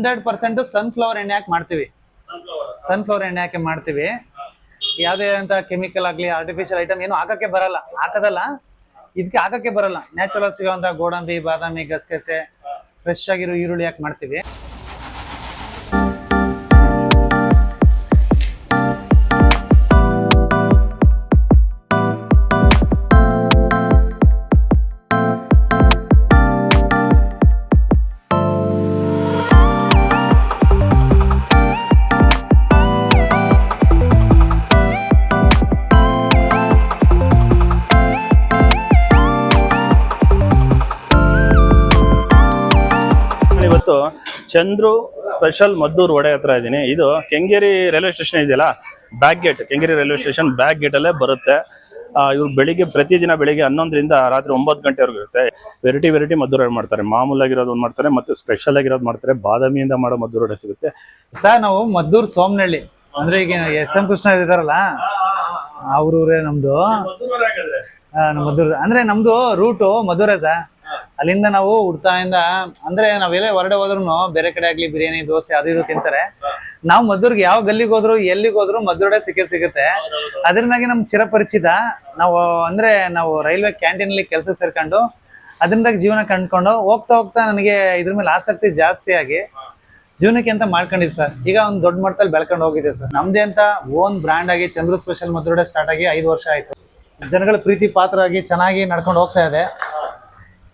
Hundred percent sunflower ಎಣ್ಣೆ ಹಾಕಿ ಮಾಡ್ತೀವಿ. Sunflower ಎಣ್ಣೆ ಹಾಕಿ ಮಾಡ್ತೀವಿ. ಯಾವುದೇ ಅಂತ ಕೆಮಿಕಲ್ ಆಗಲಿ ಆರ್ಟಿಫಿಷಿಯಲ್ ಐಟಮ್ ಏನು ಹಾಕಕ್ಕೆ ಬರಲ್ಲ. ಹಾಕದಲ್ಲ. ಇದಕ್ಕೆ ಹಾಕಕ್ಕೆ ಬರಲ್ಲ. ನ್ಯಾಚುರಲ್ ಸಿಗೋಂಥ ಗೋಡಂಬಿ ಬಾದಾಮಿ ಗಸಗಸೆ ಫ್ರೆಶ್ ಆಗಿರೋ ಈರುಳ್ಳಿ ಹಾಕಿ ಮಾಡ್ತೀವಿ. ಚಂದ್ರು ಸ್ಪೆಷಲ್ ಮದ್ದೂರು ವಡೆ ಹತ್ರ ಇದ್ದೀನಿ ಇದು ಕೆಂಗೇರಿ ರೈಲ್ವೆ ಸ್ಟೇಷನ್ ಇದೆಯಲ್ಲ? Back gate Kengeri railway station back gate ಅಲ್ಲೇ ಬರುತ್ತೆ. ಇವ್ರು ಬೆಳಿಗ್ಗೆ, ಪ್ರತಿದಿನ ಬೆಳಿಗ್ಗೆ ಹನ್ನೊಂದರಿಂದ ರಾತ್ರಿ ಒಂಬತ್ತು ಗಂಟೆವರೆಗೂ ಇರುತ್ತೆ. ವೆರೈಟಿ ವೆರೈಟಿ ಮದ್ದೂರು ಮಾಡ್ತಾರೆ. ಮಾಮೂಲಾಗಿರೋದು ಒಂದು ಮಾಡ್ತಾರೆ, ಮತ್ತೆ ಸ್ಪೆಷಲ್ ಆಗಿರೋದು ಮಾಡ್ತಾರೆ. ಬಾದಾಮಿಯಿಂದ ಮಾಡೋ ಮದ್ದೂರು ವಡೆ ಸಿಗುತ್ತೆ. ಸರ್, ನಾವು ಮದ್ದೂರು ಸೋಮನಹಳ್ಳಿ ಅಂದ್ರೆ ಈಗ ಎಸ್ ಎಂ ಕೃಷ್ಣ ಇದಾರಲ್ಲ ಅವ್ರೂರೇ ನಮ್ದು. ಮದ್ದೂರು. ಅಂದ್ರೆ ನಮ್ದು ರೂಟು ಮಧುರೇ ಸರ್. ಅಲ್ಲಿಂದ ನಾವು ಹುಡ್ತಾಯಿಂದ ಅಂದ್ರೆ ನಾವೆಲ್ಲೇ ಹೊರಡೆ ಹೋದ್ರು ಬೇರೆ ಕಡೆ ಆಗ್ಲಿ ಬಿರಿಯಾನಿ ದೋಸೆ ಅದು ಇದು ತಿಂತಾರೆ. ನಾವು ಮದ್ದೂರ್ಗೆ ಯಾವ ಗಲ್ಲಿಗೆ ಹೋದ್ರು ಎಲ್ಲಿಗೆ ಹೋದ್ರು ಮದ್ದೂರಡೆ ಸಿಕ್ಕೇ ಸಿಗುತ್ತೆ. ಅದರಿಂದಾಗಿ ನಮ್ ಚಿರಪರಿಚಿತ ನಾವು ಅಂದ್ರೆ ನಾವು ರೈಲ್ವೆ ಕ್ಯಾಂಟೀನ್ ಅಲ್ಲಿ ಕೆಲಸ ಸೇರ್ಕೊಂಡು ಅದರಿಂದಾಗಿ ಜೀವನ ಕಂಡ್ಕೊಂಡು ಹೋಗ್ತಾ ಹೋಗ್ತಾ ನನಗೆ ಇದ್ರ ಮೇಲೆ ಆಸಕ್ತಿ ಜಾಸ್ತಿ ಆಗಿ ಜೀವನಕ್ಕೆ ಅಂತ ಮಾಡ್ಕೊಂಡಿದ್ದು ಸರ್. ಈಗ ಒಂದು ದೊಡ್ಡ ಮಟ್ಟದಲ್ಲಿ ಬೆಳ್ಕೊಂಡು ಹೋಗಿದೆ ಸರ್. ನಮ್ದೇ ಅಂತ ಓನ್ ಬ್ರ್ಯಾಂಡ್ ಆಗಿ ಚಂದ್ರು ಸ್ಪೆಷಲ್ ಮಧುರಡೆ ಸ್ಟಾರ್ಟ್ ಆಗಿ ಐದು ವರ್ಷ ಆಯ್ತು. ಜನಗಳ ಪ್ರೀತಿ ಪಾತ್ರ ಆಗಿ ಚೆನ್ನಾಗಿ ನಡ್ಕೊಂಡು ಹೋಗ್ತಾ ಇದೆ.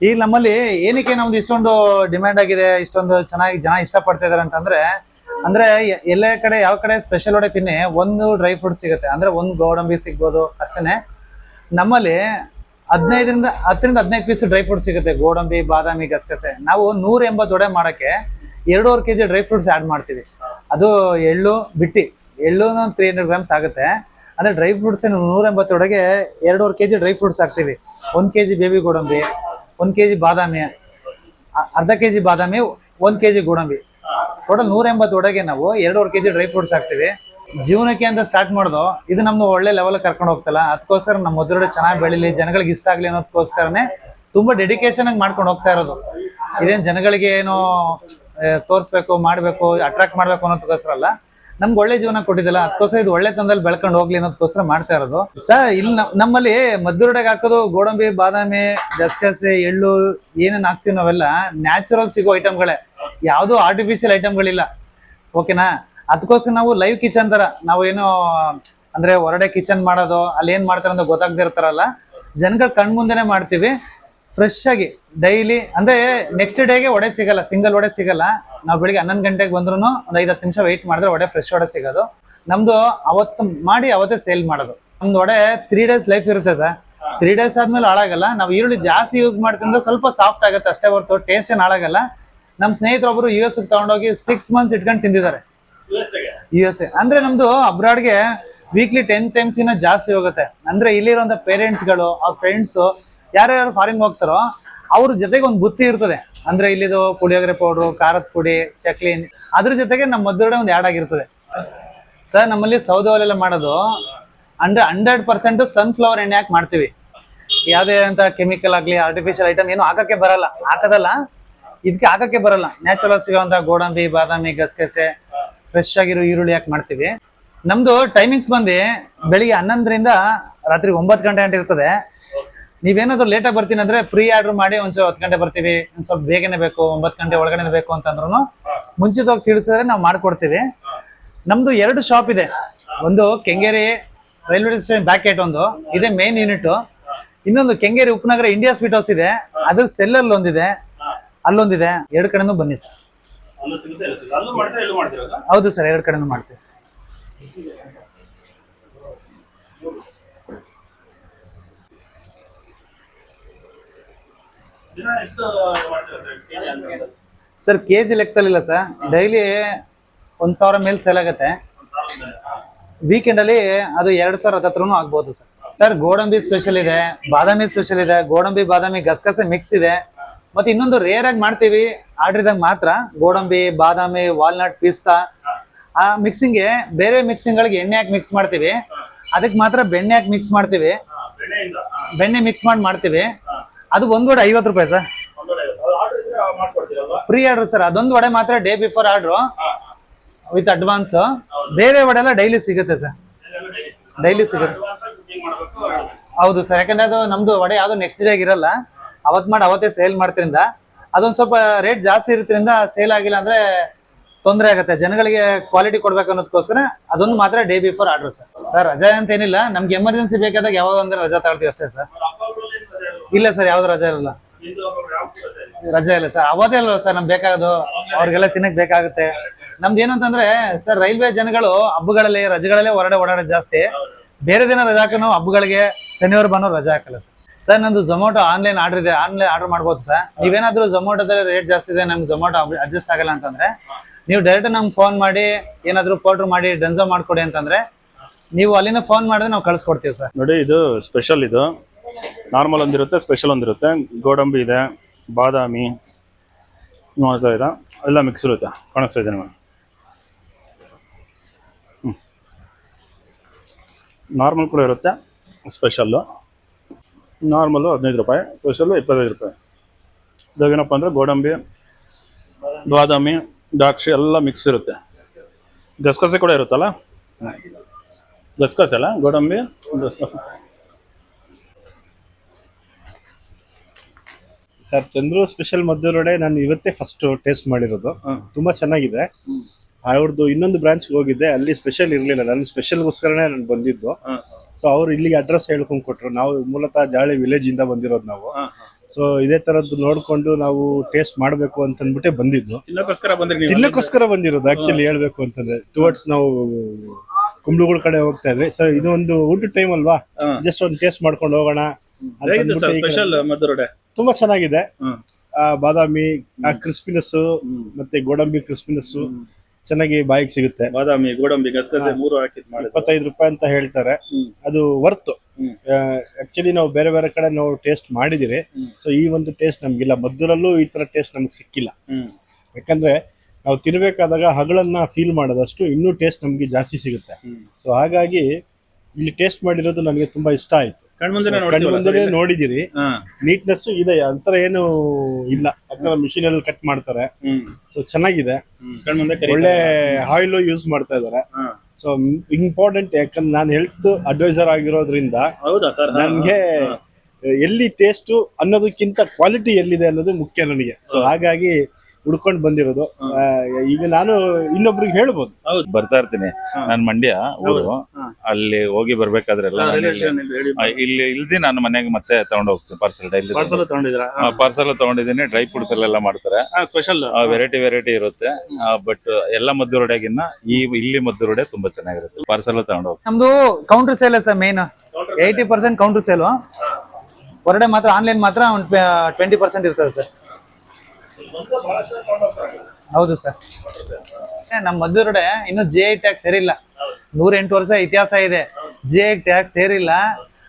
ಈಗ ನಮ್ಮಲ್ಲಿ ಏನಕ್ಕೆ ನಮ್ದು ಇಷ್ಟೊಂದು ಡಿಮ್ಯಾಂಡ್ ಆಗಿದೆ, ಇಷ್ಟೊಂದು ಚೆನ್ನಾಗಿ ಜನ ಇಷ್ಟಪಡ್ತಾ ಇದಾರೆ ಅಂತಂದ್ರೆ, ಅಂದ್ರೆ ಎಲ್ಲ ಕಡೆ, ಯಾವ ಕಡೆ ಸ್ಪೆಷಲ್ ಒಡೆ ತಿನ್ನಿ, ಒಂದು ಡ್ರೈ ಫ್ರೂಟ್ ಸಿಗುತ್ತೆ. ಅಂದ್ರೆ ಒಂದು ಗೋಡಂಬಿ ಸಿಗ್ಬೋದು, ಅಷ್ಟೇನೆ. ನಮ್ಮಲ್ಲಿ ಹದಿನೈದರಿಂದ, ಹತ್ತರಿಂದ ಹದಿನೈದು ಪೀಸ್ ಡ್ರೈ ಫ್ರೂಟ್ ಸಿಗುತ್ತೆ, ಗೋಡಂಬಿ, ಬಾದಾಮಿ, ಗಸಗಸೆ. ನಾವು ನೂರ ಎಂಬತ್ತು ಒಡೆ ಮಾಡೋಕ್ಕೆ ಎರಡೂವರೆ K G dry fruits add ಮಾಡ್ತೀವಿ. ಅದು ಎಳ್ಳು, ಬಿಟ್ಟಿ. ಎಳ್ಳು ತ್ರೀ ಹಂಡ್ರೆಡ್ ಗ್ರಾಮ್ಸ್ ಆಗುತ್ತೆ. ಅಂದರೆ ಡ್ರೈ ಫ್ರೂಟ್ಸ್ ನೂರ ಎಂಬತ್ತು ಒಡೆಗೆ ಎರಡೂವರೆ ಕೆ ಜಿ ಡ್ರೈ ಫ್ರೂಟ್ಸ್ ಹಾಕ್ತೀವಿ. ಒಂದು ಕೆ ಜಿ ಬೇಬಿ ಗೋಡಂಬಿ ಒಂದು ಕೆ ಜಿ ಬಾದಾಮಿ ಅರ್ಧ ಕೆ ಜಿ ಬಾದಾಮಿ, ಒಂದು ಕೆ ಜಿ ಗೋಡಂಬಿ. ಟೋಟಲ್ ನೂರ ಎಂಬತ್ತು ಒಡಗೆ ನಾವು ಎರಡೂವರೆ ಕೆ ಜಿ ಡ್ರೈ ಫ್ರೂಟ್ಸ್ ಹಾಕ್ತೀವಿ. ಜೀವನಕ್ಕೆ ಅಂತ ಸ್ಟಾರ್ಟ್ ಮಾಡೋದು, ಇದು ನಮ್ದು ಒಳ್ಳೆ ಲೆವೆಲ್ ಕರ್ಕೊಂಡು ಹೋಗ್ತಲ್ಲ. ಅದಕ್ಕೋಸ್ಕರ ನಮ್ಮ ಮೊದಲು ಚೆನ್ನಾಗಿ ಬೆಳೀಲಿ, ಜನಗಳಿಗೆ ಇಷ್ಟ ಆಗಲಿ ಅನ್ನೋದಕ್ಕೋಸ್ಕರನೇ ತುಂಬಾ ಡೆಡಿಕೇಶನ್ ಆಗಿ ಮಾಡ್ಕೊಂಡು ಹೋಗ್ತಾ ಇರೋದು. ಇದೇನು ಜನಗಳಿಗೆ ಏನು ತೋರಿಸ್ಬೇಕು, ಮಾಡಬೇಕು ಅಟ್ರಾಕ್ಟ್ ಮಾಡಬೇಕು ಅನ್ನೋದಕ್ಕೋಸ್ಕರ ಅಲ್ಲ. ನಮ್ಗೆ ಒಳ್ಳೆ ಜೀವನ ಕೊಟ್ಟಿದ್ದಲ್ಲ, ಅದಕ್ಕೋಸ್ಕರ ಇದು ಒಳ್ಳೆ ತಂದಲ್ಲಿ ಬೆಳ್ಕೊಂಡು ಹೋಗ್ಲಿ ಅನ್ನೋದಕ್ಕೋಸ್ಕರ ಮಾಡ್ತಾ ಇರೋದು. ಸರ್, ಇಲ್ಲಿ ನಮ್ಮಲ್ಲಿ ಮದ್ದೂರಡೆಗೆ ಹಾಕೋದು ಗೋಡಂಬಿ, ಬಾದಾಮಿ, ಗಸಗಸೆ, ಎಳ್ಳು, ಏನೇನು ಹಾಕ್ತೀವಿ ನಾವೆಲ್ಲ ನ್ಯಾಚುರಲ್ ಸಿಗೋ ಐಟಮ್ಗಳೇ ಯಾವುದೂ ಆರ್ಟಿಫಿಷಿಯಲ್ ಐಟಮ್ಗಳಿಲ್ಲ ಓಕೆನಾ ಅದಕ್ಕೋಸ್ಕರ ನಾವು ಲೈವ್ ಕಿಚನ್ ತರ, ನಾವು ಏನು, ಅಂದ್ರೆ ಹೊರಡೆ ಕಿಚನ್ ಮಾಡೋದು, ಅಲ್ಲಿ ಏನ್ ಮಾಡ್ತಾರೆ ಅಂತ ಗೊತ್ತಾಗ್ದಿರ್ತಾರಲ್ಲ ಜನಗಳ ಕಣ್ ಕಣ್ಮುಂದೆನೆ ಮಾಡ್ತೀವಿ. ಫ್ರೆಶ್ ಆಗಿ ಡೈಲಿ ಅಂದ್ರೆ ನೆಕ್ಸ್ಟ್ ಡೇಗೆ ಒಡೆ ಸಿಗಲ್ಲ ಸಿಂಗಲ್ ಒಡೆ ಸಿಗಲ್ಲ. ನಾವು ಬೆಳಿಗ್ಗೆ ಹನ್ನೊಂದು ಗಂಟೆಗೆ ಬಂದ್ರು ಒಂದು ಐದು ಹತ್ತು ನಿಮಿಷ ವೆಯ್ಟ್ ಮಾಡಿದ್ರೆ ಒಡೆ ಫ್ರೆಶ್ ಒಡೆ ಸಿಗೋದು. ನಮ್ದು ಅವತ್ತು ಮಾಡಿ ಅವತ್ತೇ ಸೇಲ್ ಮಾಡೋದು. ನಮ್ದು ಒಡೆ ತ್ರೀ ಡೇಸ್ ಲೈಫ್ ಇರುತ್ತೆ ಸರ್. ತ್ರೀ ಡೇಸ್ ಆದ್ಮೇಲೆ ಹಾಳಾಗಲ್ಲ. ನಾವು ಈರುಳ್ಳಿ ಜಾಸ್ತಿ ಯೂಸ್ ಮಾಡ್ಕೊಂಡ್ರೆ ಸ್ವಲ್ಪ ಸಾಫ್ಟ್ ಆಗುತ್ತೆ, ಅಷ್ಟೇ ಹೊರತು ಟೇಸ್ಟ್ ಏನು ಹಾಳಾಗಲ್ಲ. ನಮ್ಮ ಸ್ನೇಹಿತರೊಬ್ರು ಯು ಎಸ್ ತಗೊಂಡೋಗಿ ಸಿಕ್ಸ್ ಮಂತ್ಸ್ ಇಟ್ಕೊಂಡು ತಿಂದಿದ್ದಾರೆ. ಯು ಎಸ್ ಎ ಅಂದ್ರೆ ನಮ್ದು ಅಬ್ರಾಡ್ಗೆ ವೀಕ್ಲಿ ಟೆನ್ ಟೈಮ್ಸ್ ಇನ್ನ ಜಾಸ್ತಿ ಹೋಗುತ್ತೆ. ಅಂದ್ರೆ ಇಲ್ಲಿರುವಂತ ಪೇರೆಂಟ್ಸ್ಗಳು ಅವ್ರ ಫ್ರೆಂಡ್ಸ್ ಯಾರ್ಯಾರು ಫಾರಿನ್ ಹೋಗ್ತಾರೋ ಅವ್ರ ಜೊತೆಗೆ ಒಂದು ಬುತ್ತಿ ಇರ್ತದೆ. ಅಂದ್ರೆ ಇಲ್ಲಿದು ಪುಳಿಯೋಗರೆ ಪೌಡ್ರು ಖಾರದ ಪುಡಿ, ಚಕ್ಲಿ, ಅದ್ರ ಜೊತೆಗೆ ನಮ್ಮ ಮದ್ದೂರಡೆ ಒಂದು ಆ್ಯಡ್ ಆಗಿರ್ತದೆ. ಸರ್ ನಮ್ಮಲ್ಲಿ ಸೌದೆ ಒಲೆಲ್ಲ ಮಾಡೋದು, ಅಂದ್ರೆ ಹಂಡ್ರೆಡ್ ಪರ್ಸೆಂಟ್ ಸನ್ಫ್ಲವರ್ ಎಣ್ಣೆ ಹಾಕಿ ಮಾಡ್ತೀವಿ. ಯಾವುದೇ ಅಂತ ಕೆಮಿಕಲ್ ಆಗಲಿ ಆರ್ಟಿಫಿಷಿಯಲ್ ಐಟಮ್ ಏನು ಹಾಕಕ್ಕೆ ಬರಲ್ಲ. ಹಾಕದಲ್ಲ ಇದಕ್ಕೆ ಹಾಕಕ್ಕೆ ಬರಲ್ಲ. ನ್ಯಾಚುರಲ್ ಸಿಗೋಂಥ ಗೋಡಂಬಿ, ಬಾದಾಮಿ, ಗಸಗಸೆ ಫ್ರೆಶ್ ಆಗಿರೋ ಈರುಳ್ಳಿ ಹಾಕಿ ಮಾಡ್ತೀವಿ. ನಮ್ದು ಟೈಮಿಂಗ್ಸ್ ಬಂದು ಬೆಳಿಗ್ಗೆ ಹನ್ನೊಂದರಿಂದ ರಾತ್ರಿ ಒಂಬತ್ತು ಗಂಟೆ ಗಂಟೆ ಇರ್ತದೆ. ನೀವೇನಾದ್ರು ಲೇಟಾಗಿ ಬರ್ತೀನಿ ಅಂದ್ರೆ ಫ್ರೀ ಆರ್ಡರ್ ಮಾಡಿ ಒಂಚೂರು ಹತ್ತು ಗಂಟೆ ಬರ್ತೀವಿ ಒಂದ್ ಸ್ವಲ್ಪ ಬೇಗನೆ ಬೇಕು ಒಂಬತ್ ಗಂಟೆ ಒಳಗಡೆ ಬೇಕು ಅಂತಂದ್ರು ಮುಂಚಿತವಾಗಿ ತಿಳಿಸಿದ್ರೆ ನಾವು ಮಾಡ್ಕೊಡ್ತೀವಿ. ನಮ್ದು ಎರಡು ಶಾಪ್ ಇದೆ. ಒಂದು Kengeri railway station back gate ಒಂದು ಇದೆ ಮೇನ್ ಯೂನಿಟ್ ಇನ್ನೊಂದು ಕೆಂಗೇರಿ ಉಪನಗರ ಇಂಡಿಯಾ ಸ್ವೀಟ್ ಹೌಸ್ ಇದೆ. ಅದ್ರ ಸೆಲ್ಲಲ್ಲಿ ಒಂದಿದೆ ಅಲ್ಲೊಂದಿದೆ. ಎರಡು ಕಡೆನೂ ಬನ್ನಿ ಸರ್? ಹೌದು ಸರ್ ಎರಡು ಕಡೆನೂ ಮಾಡ್ತೀವಿ ದಿನ ಎಷ್ಟು ಮಾಡ್ತೀರಾ ಸರ್ ಕೆ ಜಿ ಲೆಕ್ಕದಲ್ಲಿಲ್ಲ ಸರ್. ಡೈಲಿ ಒಂದು ಸಾವಿರ ಮೇಲೆ ಸೇಲ್ ಆಗುತ್ತೆ. ವೀಕೆಂಡ್ ಅಲ್ಲಿ ಅದು ಎರಡು ಸಾವಿರ ಹತ್ತತ್ರ ಆಗ್ಬೋದು ಸರ್. ಸರ್ ಗೋಡಂಬಿ ಸ್ಪೆಷಲ್ ಇದೆ, ಬಾದಾಮಿ ಸ್ಪೆಷಲ್ ಇದೆ, ಗೋಡಂಬಿ, ಬಾದಾಮಿ ಗಸಗಸೆ ಮಿಕ್ಸ್ ಇದೆ. ಮತ್ತೆ ಇನ್ನೊಂದು ರೇರ್ ಆಗಿ ಮಾಡ್ತೀವಿ ಆರ್ಡ್ರಿದಾಗ ಮಾತ್ರ, ಗೋಡಂಬಿ, ಬಾದಾಮಿ ವಾಲ್ನಟ್ ಪಿಸ್ತಾ. ಆ ಮಿಕ್ಸಿಂಗ್ಗೆ ಬೇರೆ ಮಿಕ್ಸಿಂಗ್ ಗಳಿಗೆ ಎಣ್ಣೆ ಹಾಕಿ ಮಿಕ್ಸ್ ಮಾಡ್ತೀವಿ. ಅದಕ್ಕೆ ಮಾತ್ರ ಬೆಣ್ಣೆ ಹಾಕಿ ಮಿಕ್ಸ್ ಮಾಡ್ತೀವಿ. ಬೆಣ್ಣೆ ಮಿಕ್ಸ್ ಮಾಡಿ ಮಾಡ್ತೀವಿ. ಅದು ಒಂದು ವಡೆ ಐವತ್ತು ರೂಪಾಯಿ ಸರ್. ಫ್ರೀ. Order sir. ಅದೊಂದು ವಡೆ ಮಾತ್ರ day before order with advance ಬೇರೆ ವಡೆ ಎಲ್ಲ ಡೈಲಿ ಸಿಗುತ್ತೆ ಸರ್. ಡೈಲಿ ಸಿಗುತ್ತೆ. ಹೌದು ಸರ್. ಯಾಕಂದ್ರೆ ಅದು ನಮ್ದು ವಡೆ ಯಾವ್ದು ನೆಕ್ಸ್ಟ್ ಡೇ ಆಗಿರಲ್ಲ. ಅವತ್ ಮಾಡಿ ಅವತ್ತೇ ಸೇಲ್ ಮಾಡ್ತಿರಿಂದ. ಅದೊಂದು ಸ್ವಲ್ಪ ರೇಟ್ ಜಾಸ್ತಿ ಇರೋದ್ರಿಂದ ಸೇಲ್ ಆಗಿಲ್ಲ ಅಂದ್ರೆ ತೊಂದರೆ ಆಗುತ್ತೆ. ಜನಗಳಿಗೆ ಕ್ವಾಲಿಟಿ ಕೊಡ್ಬೇಕು ಅನ್ನೋದಕ್ಕೋಸ್ಕರ ಅದೊಂದು ಮಾತ್ರ day before order sir. Sir ರಜಾ ಅಂತ ಏನಿಲ್ಲ. ನಮ್ಗೆ ಎಮರ್ಜೆನ್ಸಿ ಬೇಕಾದಾಗ ಯಾವಾಗ ಅಂದ್ರೆ ರಜಾ ತಗೊಳ್ತೀವಿ ಅಷ್ಟೇ ಸರ್. ಇಲ್ಲ ಸರ್, ಯಾವ್ದು ರಜಾ ಇರಲ್ಲ. ರಜಾ ಇಲ್ಲ ಸರ್, ಅವತ್ತೇ ಅಲ್ವಾ ಸರ್ ನಮ್ಗೆ ಬೇಕಾಗೋದು? ಅವ್ರಿಗೆಲ್ಲ ತಿನ್ನಕ್ ಬೇಕಾಗುತ್ತೆ. ನಮ್ದು ಏನು ಅಂತಂದ್ರೆ, ಸರ್, ರೈಲ್ವೆ ಜನಗಳು ಹಬ್ಬಗಳಲ್ಲಿ, ರಜೆಗಳಲ್ಲೇ ಹೊರಡೆ ಓಡಾಡ ಜಾಸ್ತಿ. ಬೇರೆ ದಿನ ರಜಾ ಹಾಕೋನು ಹಬ್ಬಗಳಿಗೆ ಶನಿವಾರ, ಭಾನುವಾರ ರಜಾ ಹಾಕಲ್ಲ ಸರ್. ಸರ್, ನಂದು ಝೊಮೊಟೊ ಆನ್ಲೈನ್ ಆರ್ಡರ್ ಇದೆ. ಆನ್ಲೈನ್ ಆರ್ಡರ್ ಮಾಡ್ಬೋದು ಸರ್. ನೀವೇನಾದ್ರೂ ಝೊಮೊಟೊದಲ್ಲಿ ರೇಟ್ ಜಾಸ್ತಿ ಇದೆ, ನಮ್ಗೆ ಝೊಮೊಟೊ ಅಡ್ಜಸ್ಟ್ ಆಗಲ್ಲ ಅಂತಂದ್ರೆ, ನೀವು ಡೈರೆಕ್ಟ್ ನಮ್ಗೆ ಫೋನ್ ಮಾಡಿ, ಏನಾದರೂ ಪೌಡ್ರ್ ಮಾಡಿ ಡನ್ಸೋ ಮಾಡ್ಕೊಡಿ ಅಂತಂದ್ರೆ, ನೀವು ಅಲ್ಲಿನ ಫೋನ್ ಮಾಡಿದ್ರೆ ನಾವು ಕಳ್ಸಿಕೊಡ್ತೀವಿ ಸರ್. ನೋಡಿ, ಇದು ಸ್ಪೆಷಲ್ ಇದು. ನಾರ್ಮಲ್ ಒಂದಿರುತ್ತೆ ಸ್ಪೆಷಲ್ ಒಂದಿರುತ್ತೆ. ಗೋಡಂಬಿ ಇದೆ, ಬಾದಾಮಿ, ನೋಡ್ತಾ ಇದೆ ಎಲ್ಲ ಮಿಕ್ಸ್ ಇರುತ್ತೆ, ಕಾಣಿಸ್ತಾ ಇದೆ ನಿಮಗೆ. ನಾರ್ಮಲ್ ಕೂಡ ಇರುತ್ತೆ ಸ್ಪೆಷಲ್ಲು ನಾರ್ಮಲ್ಲು ಹದಿನೈದು ರೂಪಾಯಿ ಸ್ಪೆಷಲ್ಲು ಇಪ್ಪತ್ತೈದು ರೂಪಾಯಿ. ಇದಾಗೇನಪ್ಪ ಅಂದರೆ ಗೋಡಂಬಿ, ಬಾದಾಮಿ, ದ್ರಾಕ್ಷಿ ಎಲ್ಲ ಮಿಕ್ಸ್ ಇರುತ್ತೆ. ಗಸಗಸೆ ಕೂಡ ಇರುತ್ತಲ್ಲ? ಗಸಗಸೆ ಅಲ್ಲ, ಗೋಡಂಬಿ, ಗಸಗಸೆ. ಸರ್ ಚಂದ್ರು ಸ್ಪೆಷಲ್ ಮದ್ದೂರೊಡೆ ನಾನು ಇವತ್ತೇ ಫಸ್ಟ್ ಟೇಸ್ಟ್ ಮಾಡಿರೋದು. ತುಂಬಾ ಚೆನ್ನಾಗಿದೆ. ಅವ್ರದ್ದು ಇನ್ನೊಂದು ಬ್ರಾಂಚ್ಗೆ ಹೋಗಿದ್ದೆ. ಅಲ್ಲಿ ಸ್ಪೆಷಲ್ ಇರಲಿಲ್ಲ. ನಾನು ಸ್ಪೆಷಲ್ಗೋಸ್ಕರನೇ ನಾನು ಬಂದಿದ್ದು. ಸೊ ಅವ್ರು ಇಲ್ಲಿಗೆ ಅಡ್ರೆಸ್ ಹೇಳ್ಕೊಂಡ್ ಕೊಟ್ರು. ನಾವು ಮೂಲತಃ ಜಾಳಿ ವಿಲೇಜ್ ಇಂದ ಬಂದಿರೋದು ನಾವು. ಸೊ ಇದೇ ತರದ್ದು ನೋಡ್ಕೊಂಡು ನಾವು ಟೇಸ್ಟ್ ಮಾಡಬೇಕು ಅಂತ ಅಂದ್ಬಿಟ್ಟೆ ಬಂದಿದ್ದು. ತಿನ್ನಕ್ಕೋಸ್ಕರ ಬಂದಿರೋದು. ಆಕ್ಚುಲಿ ಹೇಳ್ಬೇಕು ಅಂತಂದ್ರೆ. ಟುವರ್ಡ್ಸ್ ನಾವು ಕುಂಬ್ಳುಗಳ ಕಡೆ ಹೋಗ್ತಾ ಇದ್ವಿ. ಸರ್ ಇದು ಒಂದು ಊಟದ ಟೈಮ್ ಅಲ್ವಾ. ಜಸ್ಟ್ ಒಂದು ಟೇಸ್ಟ್ ಮಾಡ್ಕೊಂಡು ಹೋಗೋಣ. ತುಂಬಾ ಚೆನ್ನಾಗಿದೆ. ಆ ಬಾದಾಮಿ ಆ ಕ್ರಿಸ್ಪಿನೆಸ್ ಮತ್ತೆ ಗೋಡಂಬಿ ಕ್ರಿಸ್ಪಿನೆಸ್ ಚೆನ್ನಾಗಿ ಬಾಯಿಗೆ ಸಿಗುತ್ತೆ. ಬಾದಾಮಿ ಗೋಡಂಬಿ ಗಸಗಸೆ ಮೂರು ಹಾಕಿದ್ ಮಾಡಿ ಇಪ್ಪತ್ತೈದು ರೂಪಾಯಿ ಅಂತ ಹೇಳ್ತಾರೆ. ಅದು ವರ್ತ್. ಆಕ್ಚುಲಿ ನಾವು ಬೇರೆ ಬೇರೆ ಕಡೆ ನಾವು ಟೇಸ್ಟ್ ಮಾಡಿದಿರಿ. ಸೊ ಈ ಒಂದು ಟೇಸ್ಟ್ ನಮ್ಗಿಲ್ಲ. ಮದ್ದೂರಲ್ಲೂ ಈ ತರ ಟೇಸ್ಟ್ ನಮ್ಗೆ ಸಿಕ್ಕಿಲ್ಲ. ಯಾಕಂದ್ರೆ ನಾವು ತಿನ್ಬೇಕಾದಾಗ ಹಗಳನ್ನ ಫೀಲ್ ಮಾಡೋದಷ್ಟು ಇನ್ನೂ ಟೇಸ್ಟ್ ನಮ್ಗೆ ಜಾಸ್ತಿ ಸಿಗುತ್ತೆ. ಸೊ ಹಾಗಾಗಿ ಇಲ್ಲಿ ಟೇಸ್ಟ್ ಮಾಡಿರೋದು ನನಗೆ ತುಂಬಾ ಇಷ್ಟ ಆಯ್ತು. ಕಣ್ಮುಂದೆ ನೋಡಿದಿರಿ. ನೀಟ್ನೆಸ್ ಇದೆ ಅಂತರ ಏನು ಇಲ್ಲ. ಯಾಕಂದ್ರೆ ಮಿಷಿನ್ ಅಲ್ಲಿ ಕಟ್ ಮಾಡ್ತಾರೆ. ಸೊ ಚೆನ್ನಾಗಿದೆ. ಒಳ್ಳೆ. ಆಯಿಲ್ ಯೂಸ್ ಮಾಡ್ತಾ ಇದಾರೆ. ಸೊ ಇಂಪಾರ್ಟೆಂಟ್ ಯಾಕಂದ್ರೆ ನಾನು ಹೆಲ್ತ್ ಅಡ್ವೈಸರ್ ಆಗಿರೋದ್ರಿಂದ ಹೌದಾ ಸರ್? ನನ್ಗೆ ಎಲ್ಲಿ ಟೇಸ್ಟ್ ಅನ್ನೋದಕ್ಕಿಂತ ಕ್ವಾಲಿಟಿ ಎಲ್ಲಿದೆ ಅನ್ನೋದು ಮುಖ್ಯ ನನಗೆ. ಸೊ ಹಾಗಾಗಿ ಹುಡ್ಕೊಂಡು ಬಂದಿರೋದು. ಆ, ಈಗ ನಾನು ಇನ್ನೊಬ್ರಿಗೆ ಹೇಳ್ಬೋದು. ಹೌದು. ಬರ್ತಾ ಇರ್ತೀನಿ. ನಾನು ಮಂಡ್ಯ ಊರು. ಅಲ್ಲಿ ಹೋಗಿ ರೈಲ್ವೆ ಇಲ್ಲಿ- ಹೇಳಿ ಇಲ್ಲಿ ಇಲ್ದಿ ನಾನು ಮನೆಗೆ ಮತ್ತೆ ತಗೊಂಡ್ ಹೋಗ್ತೀನಿ ಪಾರ್ಸಲ್ ಡೈಲಿ ಪಾರ್ಸಲ್ ತಗೊಂಡಿದ್ರೆ ಪಾರ್ಸಲ್ ತಗೊಂಡಿದ್ದೀನಿ ಡ್ರೈ ಫ್ರೂಟ್ಸ್ ಎಲ್ಲ ಮಾಡ್ತಾರೆ. ಸ್ಪೆಷಲ್ ವೆರೈಟಿ ವೆರೈಟಿ ಇರುತ್ತೆ. ಬಟ್ ಎಲ್ಲ ಮದ್ದೂರೊಡೆಗಿನ್ನ ಈ ಇಲ್ಲಿ ಮದ್ದೂರೊಡೆ ತುಂಬಾ ಚೆನ್ನಾಗಿರುತ್ತೆ. ಪಾರ್ಸಲ್ ತಗೊಂಡು ಹೋಗ್ತೀನಿ. ನಮ್ದು counter sale sir main eighty percent counter sale ಹೊರಡೆ ಮಾತ್ರ ಆನ್ಲೈನ್ ಮಾತ್ರ ಒಂದು ಟ್ವೆಂಟಿ ಪರ್ಸೆಂಟ್ ಇರ್ತದೆ ಸರ್. ಹೌದು ಸರ್. ನಮ್ಮ ಮದ್ದೂರಡೆ ಇನ್ನು ಜಿ ಐ ಟ್ಯಾಕ್ಸ್ ಸರಿ ನೂರ ಎಂಟು ವರ್ಷ ಇತಿಹಾಸ ಇದೆ. ಜಿ ಐ ಟ್ಯಾಕ್ಸ್ ಸೇರಿಲ್ಲ?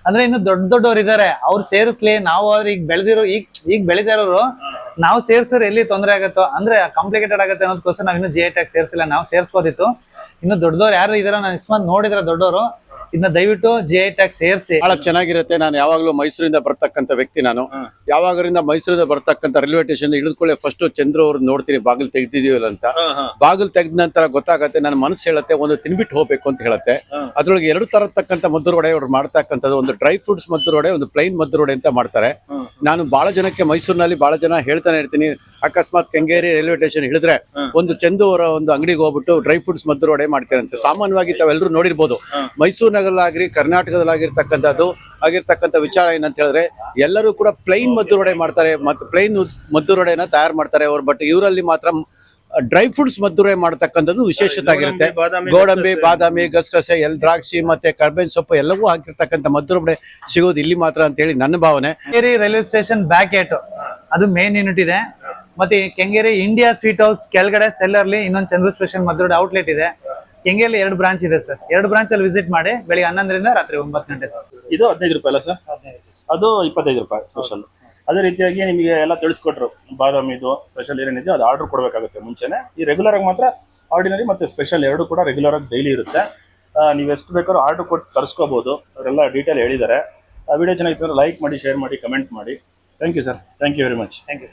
ಅಂದ್ರೆ ಇನ್ನು ದೊಡ್ಡ ದೊಡ್ಡವ್ರು ಇದಾರೆ. ಅವ್ರು ಸೇರಿಸ್ಲಿ, ನಾವು ಆದ್ರೆ ಈಗ ಬೆಳೆದಿರೋ, ಈಗ ಈಗ ಬೆಳೆದಿರೋರು ನಾವು ಸೇರ್ಸಿದ್ರೆ ಎಲ್ಲಿ ತೊಂದರೆ ಆಗುತ್ತೋ? ಅಂದ್ರೆ ಕಾಂಪ್ಲಿಕೇಟೆಡ್ ಆಗುತ್ತೆ ಅನ್ನೋದಕ್ಕೋಸ್ಕರ ನಾವು ಇನ್ನು ಜಿ ಐ ಟ್ಯಾಕ್ಸ್ ಸೇರಿಸಿಲ್ಲ, ನಾವು ಸೇರಿಸ್ಬೋದಿತ್ತು. ಇನ್ನು ದೊಡ್ಡದವ್ರು ಯಾರು ಇದಾರೋ ನಾನು ನೆಕ್ಸ್ಟ್ ಮಂತ್ ನೋಡಿದ್ರೆ ದೊಡ್ಡವರು. ಇದನ್ನ ದಯವಿಟ್ಟು ಜಿ ಐ ಟ್ಯಾಕ್ಸ್ ಸೇರಿಸಿ. ಬಹಳ ಚೆನ್ನಾಗಿರುತ್ತೆ. ನಾನು ಯಾವಾಗಲೂ ಮೈಸೂರಿಂದ ಬರ್ತಕ್ಕಂಥ ವ್ಯಕ್ತಿ ನಾನು. ಯಾವಾಗರಿಂದ ಮೈಸೂರಿಂದ ಬರ್ತಕ್ಕಂಥ ರೈಲ್ವೆ ಸ್ಟೇಷನ್ ಇಳಿದ್ಕೊಳ್ಳೆ ಫಸ್ಟ್ ಚಂದ್ರ ಅವ್ರು ನೋಡ್ತೀನಿ ಬಾಗಿಲು ತೆಗ್ದಿದೀವಲ್ಲ ಅಂತ. ಬಾಗಿಲು ತೆಗ್ದ ನಂತರ ಗೊತ್ತಾಗತ್ತೆ ನನ್ನ ಮನಸ್ಸು ಹೇಳುತ್ತೆ ಒಂದು ತಿನ್ಬಿಟ್ಟು ಹೋಗ್ಬೇಕು ಅಂತ ಹೇಳುತ್ತೆ. ಅದ್ರೊಳಗೆ ಎರಡು ತರತಕ್ಕಂಥ ಮದ್ದು ವಡೆ ಅವ್ರು ಮಾಡ್ತಕ್ಕಂಥದ್ದು ಒಂದು ಡ್ರೈ ಫ್ರೂಟ್ಸ್ ಮದ್ದು ವಡೆ ಒಂದು ಪ್ಲೈನ್ ಮದ್ದು ವಡೆ ಅಂತ ಮಾಡ್ತಾರೆ. ನಾನು ಬಹಳ ಜನಕ್ಕೆ ಮೈಸೂರಿನಲ್ಲಿ ಬಹಳ ಜನ ಹೇಳ್ತಾನೆ ಇರ್ತೀನಿ ಅಕಸ್ಮಾತ್ ಕೆಂಗೇರಿ ರೈಲ್ವೆ ಸ್ಟೇಷನ್ ಇಳಿದ್ರೆ ಒಂದು ಚಂದು ಅವರ ಒಂದು ಅಂಗಡಿಗೆ ಹೋಗ್ಬಿಟ್ಟು ಡ್ರೈ ಫ್ರೂಟ್ಸ್ ಮದ್ದು ವಡೆ ಮಾಡ್ತಾರಂತೆ. ಸಾಮಾನ್ಯವಾಗಿ ತಾವೆಲ್ಲರೂ ನೋಡಿರ್ಬೋದು. ಮೈಸೂರಿನಗರಲ್ಲಾಗ್ರಿ ಕರ್ನಾಟಕದಲ್ಲಾಗಿರ್ತಕ್ಕಂಥದ್ದು ಆಗಿರ್ತಕ್ಕಂಥ ವಿಚಾರ ಏನಂತ ಹೇಳಿದ್ರೆ ಎಲ್ಲರೂ ಕೂಡ ಪ್ಲೈನ್ ಮದ್ದುರೊಡೆ ಮಾಡ್ತಾರೆ ಮತ್ತು ಪ್ಲೈನ್ ಮದ್ದುರೋಡೆನ ತಯಾರು ಮಾಡ್ತಾರೆ ಅವ್ರು ಬಟ್ ಇವರಲ್ಲಿ ಮಾತ್ರ ಡ್ರೈ ಫ್ರೂಟ್ಸ್ ಮದ್ದುರೆ ಮಾಡ್ತಕ್ಕಂಥದ್ದು ವಿಶೇಷತೆ ಆಗಿರುತ್ತೆ. ಗೋಡಂಬಿ ಬಾದಾಮಿ ಗಸಗಸೆ. ಎಲ್ ದ್ರಾಕ್ಷಿ ಮತ್ತೆ ಕರ್ಬೇವಿನ ಸೊಪ್ಪು ಎಲ್ಲವೂ ಹಾಕಿರ್ತಕ್ಕಂಥ ಮದ್ದುರೊಡೆ ಸಿಗೋದು ಇಲ್ಲಿ ಮಾತ್ರ ಅಂತ ಹೇಳಿ ನನ್ನ ಭಾವನೆ. Kengeri railway station back gate ಅದು ಮೇನ್ ಯೂನಿಟ್ ಇದೆ. ಮತ್ತೆ ಕೆಂಗೇರಿ ಇಂಡಿಯಾ ಸ್ವೀಟ್ ಹೌಸ್ ಕೆಳಗಡೆ ಸೆಲ್ಲರ್ಲಿ ಇನ್ನೊಂದು ಚಂದ್ರ ಸ್ಪೆಷಲ್ ಮದ್ದುರೊಡೆ ಔಟ್ಲೆಟ್ ಇದೆ. ಕೆಂಗೇರಿ ಎರಡು ಬ್ರಾಂಚ್ ಇದೆ ಸರ್ ಎರಡು ಬ್ರಾಂಚ್ ಅಲ್ಲಿ ವಿಸಿಟ್ ಮಾಡಿ ಬೆಳಿಗ್ಗೆ ಹನ್ನೊಂದರಿಂದ ರಾತ್ರಿ ಒಂಬತ್ತು ಗಂಟೆ ಸರ್ ಇದು ಹದಿನೈದು ರೂಪಾಯಿ ಅಲ್ಲ ಸರ್ ಅದು ಇಪ್ಪತ್ತೈದು ರೂಪಾಯಿ ಸ್ಪೆಷಲ್ ಅದೇ ರೀತಿಯಾಗಿ ನಿಮಗೆ ಎಲ್ಲ ತಿಳಿಸ್ಕೊಟ್ರು. ಬಾದಾಮಿ ಇದು ಸ್ಪೆಷಲ್ ಏನೇನಿದೆ ಅದು ಆರ್ಡರ್ ಕೊಡಬೇಕಾಗುತ್ತೆ ಮುಂಚೆನೆ. ಈ ರೆಗ್ಯುಲರ್ ಆಗಿ ಮಾತ್ರ ಆರ್ಡಿನರಿ ಮತ್ತೆ ಸ್ಪೆಷಲ್ ಎರಡು ಕೂಡ ರೆಗ್ಯುಲರ್ ಆಗಿ ಡೈಲಿ ಇರುತ್ತೆ. ನೀವು ಎಷ್ಟು ಬೇಕಾದ್ರೂ ಆರ್ಡರ್ ಕೊಟ್ಟು ತರಿಸ್ಕೋಬಹುದು ಅವರೆಲ್ಲ ಡೀಟೇಲ್ ಹೇಳಿದ್ದಾರೆ. ಆ ವಿಡಿಯೋ ಚೆನ್ನಾಗಿತ್ತು ಲೈಕ್ ಮಾಡಿ ಶೇರ್ ಮಾಡಿ ಕಮೆಂಟ್ ಮಾಡಿ. Thank you sir thank you very much thank you